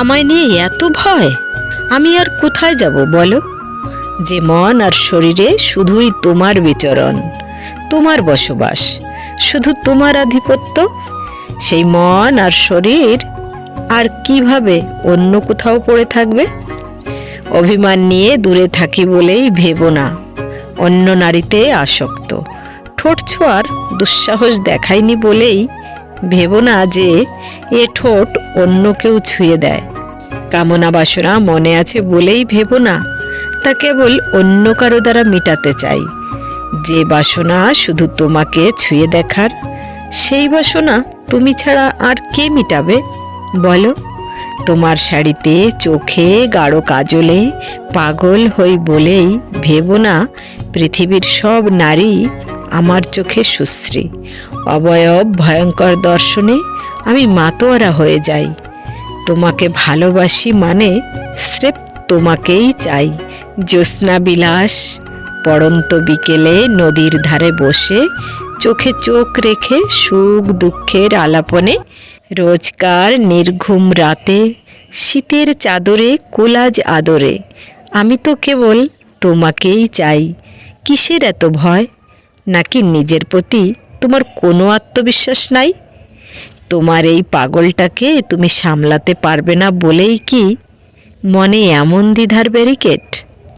আমায় নিয়ে এত ভয়। আমি আর কোথায় যাব বলো? যে মন আর শরীরে শুধুই তোমার বিচরণ, তোমার বসবাস, শুধু তোমার আধিপত্য, সেই মন আর শরীর আর কীভাবে অন্য কোথাও পড়ে থাকবে? অভিমান নিয়ে দূরে থাকি বলেই ভেবো না। অন্য নারীতে আসক্ত, ঠোঁট ছোঁয়ার দুঃসাহস দেখায়নি বলেই ভেবো না যে এ ঠোঁট অন্য কেউ ছুঁয়ে দেয়। কামনা বাসনা মনে আছে বলেই ভেবো না। তা কেবল অন্য কারও দ্বারা মেটাতে চাই। যে বাসনা শুধু তোমাকে ছুঁয়ে দেখার, সেই বাসনা তুমি ছাড়া আর কে মিটাবে? বলো, তোমার শাড়িতে চোখে গাঢ় কাজলে পাগল হই বলেই ভেবো না, পৃথিবীর সব নারী আমার চোখে সুশ্রী। অবয়ব ভয়ঙ্কর দর্শনে আমি মাতোয়ারা হয়ে যাই। তোমাকে ভালোবাসি মানে স্রেফ তোমাকেই চাই। জ্যোৎস্না বিলাস, পড়ন্ত বিকেলে নদীর ধারে বসে, চোখে চোখ রেখে সুখ দুঃখের আলাপনে, রোজকার নির্ঘুম রাতে, শীতের চাদরে, কোলাজ আদরে। আমি তো কেবল তোমাকেই চাই। কিসের এত ভয়? নাকি নিজের প্রতি তোমার কোনো আত্মবিশ্বাস নাই? তোমার এই পাগলটাকে তুমি সামলাতে পারবে না বলেই কি মনে এমন দ্বিধার ব্যারিকেড?